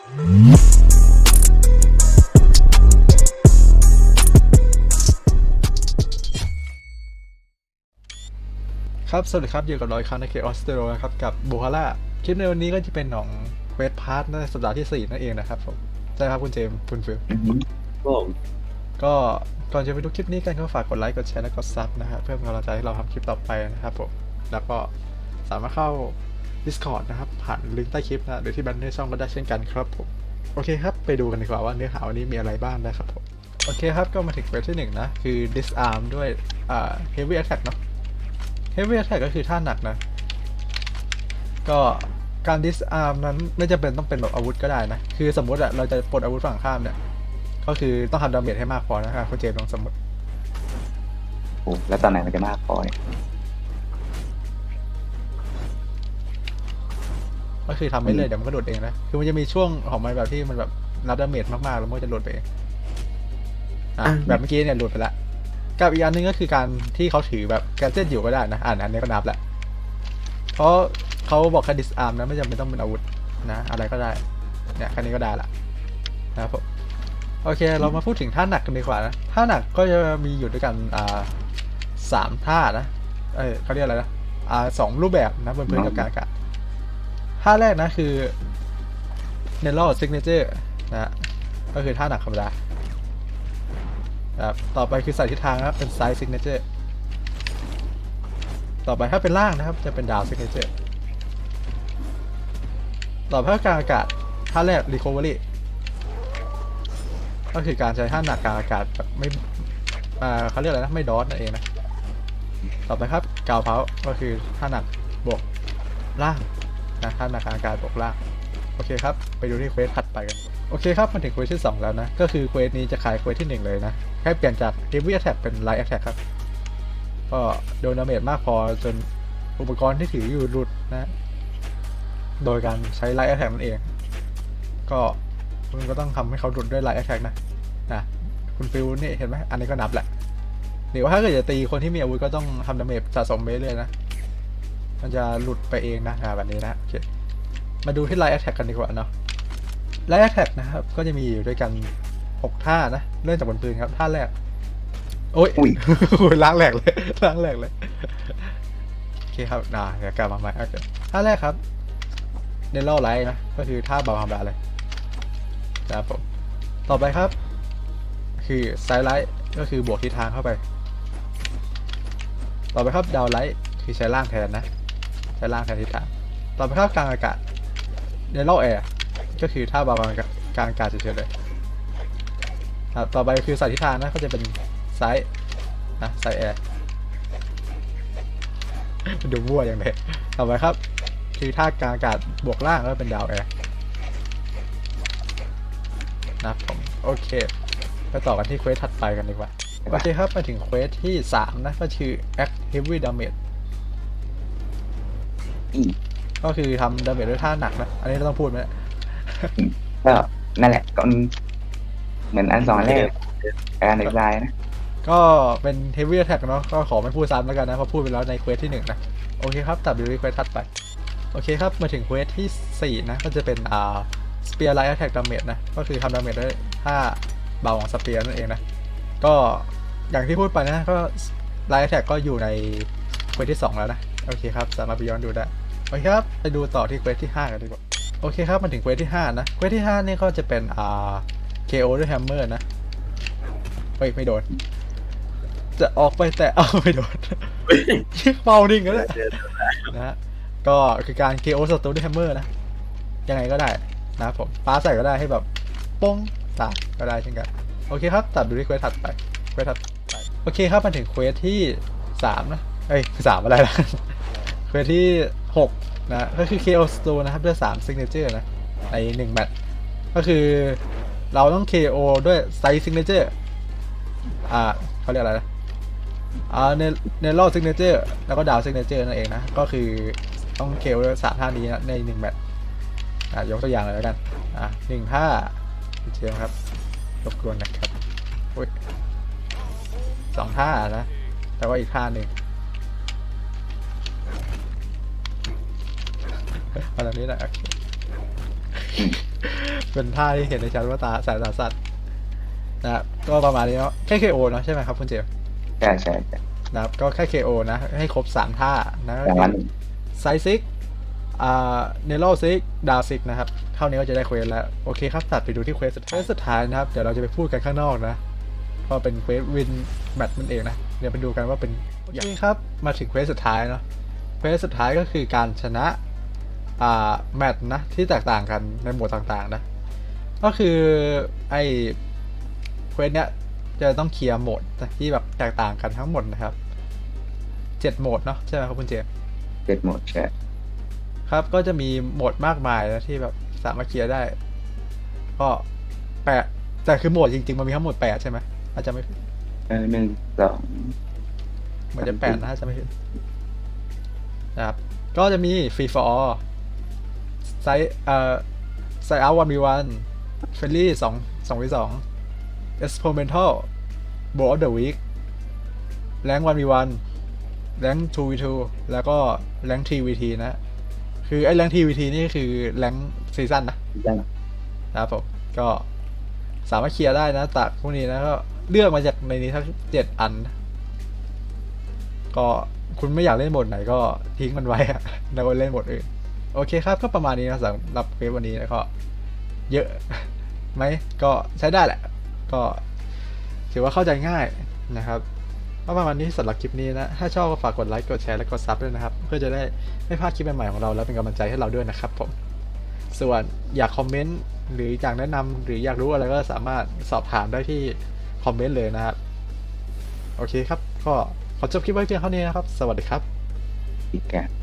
ครับ สวัสดีครับ อยู่กับร้อยครั้งในเคออสเตรโลนะครับ กับบูฮาร่าคลิปในวันนี้ก็จะเป็นของเควสพาร์ทในสัปดาห์ที่ 4 นั่นเองนะครับผมใช่ครับคุณเจมส์คุณฟิลผมก็ก่อนจะไปดูคลิปนี้กันก็ฝากกดไลค์ กดแชร์ และกดซับนะฮะเพื่อเป็นกำลังใจให้เราทำคลิปต่อไปนะครับผม แล้วก็สามารถเข้า Discord นะครับ ผ่านลิงก์ใต้คลิปนะหรือที่บันเนอร์ช่องก็ได้เช่นกันครับผมโอเคครับ ไปดูกันดีกว่าว่าเนื้อหาวันนี้มีอะไรบ้างนะครับผมโอเคครับ ก็มาถึงเควสที่หนึ่งนะ คือ disarm ด้วยอ่า heavy attack เนาะ heavy attack ก็คือท่าหนักนะ ก็การ disarm นั้นไม่จำเป็นต้องเป็นแบบอาวุธก็ได้นะ คือสมมติอะเราจะปลดอาวุธฝั่งข้ามเนี่ย ก็คือต้องทำดาเมจให้มากพอนะครับคุณเจมส์ลองสมมติโอ้แล้วตอนไหนมันจะมากพอเนี่ย ก็คือทำไปเรื่อยเดี๋ยวมันก็หลุดเองนะ คือมันจะมีช่วงของมันแบบที่มันแบบรับดาเมจมากๆ แล้วมันก็จะหลุดไปเองอะแบบเมื่อกี้เนี่ยหลุดไปละกับอีกอันหนึงก็คือการที่เขาถือแบบแกเจ็ตอยู่ก็ได้นะอ่านอันนี้ก็นับแหละเพราะเขาบอกแค่ดิสอาร์มนะไม่จำเป็นต้องเป็นอาวุธนะอะไรก็ได้เนี่ยแค่นี้ก็ได้ละนะครับผมโอเค เรามาพูดถึงท่าหนักกันดีกว่านะท่าหนักก็จะมีอยู่ด้วยกันอ่าสามท่านะเอ้ยเขาเรียกอะไรนะอ่าสองรูปแบบนะบนพื้นกับกลางอากาศ ท่าแรกนะคือ n e l o Signature นะฮะก็คือท่าหนักธรรมดาครับต่อไปคือสายทิศทางครับ เป็น Side Signature ต่อไปถ้าเป็นล่างนะครับ จะเป็น Down Signature ต่อไปถ้ากลางอากาศท่าแรก Recovery ก็คือการใช้ท่าหนักกลางอากาศแบบไม่อ่าเขาเรียกอะไรนะ ไม่ดอทนั่นเองนะ ต่อไปครับกาวเพาก็คือท่าหนักบวกล่าง นะท่านอาคารการปกล่างโอเคครับ ไปดูที่เควสถัดไปกัน โอเคครับ มาถึงเควสที่ 2 แล้วนะ ก็คือเควสนี้จะขายเควสที่ 1 เลยนะแค่เปลี่ยนจาก Heavy Attack เป็น Light Attack ครับ ก็โดนดาเมจมากพอจนอุปกรณ์ที่ถืออยู่หลุดนะ โดยการใช้ Light Attack นั่นเอง ก็คุณก็ต้องทำให้เขาหลุดด้วย Light Attack นะนะคุณฟิลนี่เห็นไหมอันนี้ก็นับแหละหรือว่าถ้าเกิดจะตีคนที่มีอาวุธก็ต้องทำดาเมจสะสมไปเรื่อยนะ มันจะหลุดไปเองนะอ่าแบบนี้นะโอเคมาดูที่ไลท์แอ t แทกกันดีกว่าเนาะไลท์แอ t แทกนะครับ ก็จะมีอยู่ด้วยกัน 6 ท่านะ เริ่มจากบนปืนครับท่าแรกโอ้ยอุ้ยโอ้ยล้างแหลกเลยล้างแหลกเลยโอเคครับน่าเดี๋ยวกลับมาใหม่โอเคท่าแรกครับเนลไลท์นะก็คือท่าเบาธรรมดาเลยนะครับผมต่อไปครับ คือไซไลท์ก็คือบวกทิศทางเข้าไป ต่อไปครับดาวไลท์คือใช้ล่างแทนนะ ใช้ล่างแทนทิศทางต่อไปครับกลางอากาศเนลแอร์ก็คือท่าบากลางอากาศกลางอากาศเฉยๆเลยครับต่อไปคือสายทิศทางนะก็จะเป็นซ้ายนะซ้ายแอร์ดูมั่วอย่างเลยต่อไปครับ คือท่ากลางอากาศบวกล่างก็เป็นดาวแอร์นะผมโอเคไปต่อกันที่เควสถัดไปกันดีกว่า โอเคครับ มาถึงเควสที่ 3 นะ ก็คือ Act Heavy Damage ก็คือทำดาเมจด้วยท่าหนักนะ อันนี้เราต้องพูดไหมก็นั่นแหละก็เหมือนอันสองอันแรกการอธิบายนะ ก็เป็น Heavy Attack เนาะ ก็ขอไม่พูดซ้ำแล้วกันนะ เพราะพูดไปแล้วในเควสที่1นะ โอเคครับ ตัดดูที่เควสถัดไป โอเคครับ มาถึงเควสที่4นะ ก็จะเป็นอ่า Spear Light Attack Damage นะ ก็คือทำดาเมจด้วยท่าเบาของ Spear นั่นเองนะ ก็อย่างที่พูดไปนะ ก็ Light Attack ก็อยู่ในเควสที่2แล้วนะ โอเคครับ สามารถไปย้อนดูได้ โอเคครับ ไปดูต่อที่เควสที่ 5 กันดีกว่า โอเคครับ มาถึงเควสที่ 5 นะ เควสที่ 5 นี่ก็จะเป็นอ่า KO ด้วยแฮมเมอร์นะ เฮ้ย ไม่โดน จะออกไปแต่เอาไม่โดนเมาดิ่งกันเลยนะ ก็คือการ KO ศัตรูด้วยแฮมเมอร์นะ ยังไงก็ได้นะผมป้าใส่ก็ได้ให้แบบป้งตายก็ได้เช่นกัน โอเคครับ ตัดดูที่เควสถัดไป เควสถัดไป โอเคครับ มาถึงเควสที่สามนะ เอ้ยสามอะไรนะเควสที่ หกนะ ก็คือ KO Stone นะครับด้วย3 Signature นะ ใน 1 แมตช์ก็คือเราต้อง KO ด้วย Side Signature อ่าเขาเรียกอะไรนะอ่าเนเนลซิกเนเจอร์แล้วก็ดาวซิกเนเจอร์นั่นเองนะ ก็คือต้อง KO ด้วยสามท่านี้นะใน 1 แมตช์อะยกตัวอย่างเลยแล้วกัน อะหนึ่งท่าเชียครับรบกวนนะครับอุ้ยสองท่านะแต่ว่าอีกท่าหนึ่ง เอาแบบนี้แหละโอเคเป็นท่าที่เห็นในชั้นว่าตาสายตาสัตว์นะครับก็ประมาณนี้เนาะแค่ KO เนาะใช่ไหมครับคุณเจมส์ใช่ใช่ใช่นะครับก็แค่ KO นะ ให้ครบสามท่านะก็แต่คืมันอไซซิกอ่าเนโรซิกดาวซิกนะครับเท่านี้ก็จะได้เควสแล้ว โอเคครับตัดไปดูที่เควสสุดท้ายสุดท้ายนะครับ เดี๋ยวเราจะไปพูดกันข้างนอกนะเพราะเป็นเควสวินแมตช์มันเองนะ เดี๋ยวไปดูกันว่าเป็น โอเคครับ มาถึงเควสสุดท้ายเนาะ เควสสุดท้ายก็คือการชนะอ่า แมตช์นะ ที่แตกต่างกันในหมวดต่างๆนะ ก็คือไอเควสเนี้ยจะต้องเคลียร์โหมดที่แบบแตกต่างกันทั้งหมดนะครับเจ็ดโหมดเนาะใช่ไหมครับคุณเจมส์เจ็ดหมดใช่ครับก็จะมีโหมดมากมายนะที่แบบสามารถเคลียร์ได้ ก็แปดแต่คือโหมดจริง ๆ มันมีทั้งหมดแปดใช่ไหมอาจจะไม่ผิดเออหนึ่งสองเหมือนจะแปดนะถ้าจะไม่ผิดนะครับ ก็จะมีฟรีฟอร์ ไซเอ่อไซเอาวันวีวันเฟลลี่สองสองวีสองเอ็กซ์เพร์เมนทัลโบออฟเดอะวีคแรงวันวีวันแรงทูวีทูแล้วก็แรงทีวีทีนะ คือไอ้แรงทีวีทีนี่คือแรงซีซั่นนะยังนะครับผมก็สามารถเคลียร์ได้นะตักพวกนี้นะก็เลือกมาจากในนี้ทั้งเจ็ดอันนะก็คุณไม่อยากเล่นโหมดไหนก็ทิ้งมันไว้อะแล้วก็เล่นโหมดอื่น โอเคครับก็ประมาณนี้นะสำหรับเควสวันนี้แล้วก็ เยอะไหมก็ใช้ได้แหละ ก็ถือว่าเข้าใจง่ายนะครับก็ประมาณนี้สำหรับคลิปนี้นะ ถ้าชอบก็ฝากกดไลค์ กดแชร์ และกดซับด้วยนะครับ เพื่อจะได้ไม่พลาดคลิปใหม่ๆของเรา แล้วเป็นกำลังใจให้เราด้วยนะครับผม ส่วนอยากคอมเมนต์หรืออยากแนะนำหรืออยากรู้อะไรก็สามารถสอบถามได้ที่คอมเมนต์เลยนะครับ โอเคครับ ก็ขอจบคลิปไว้เพียงเท่านี้นะครับ สวัสดีครับอีกอะ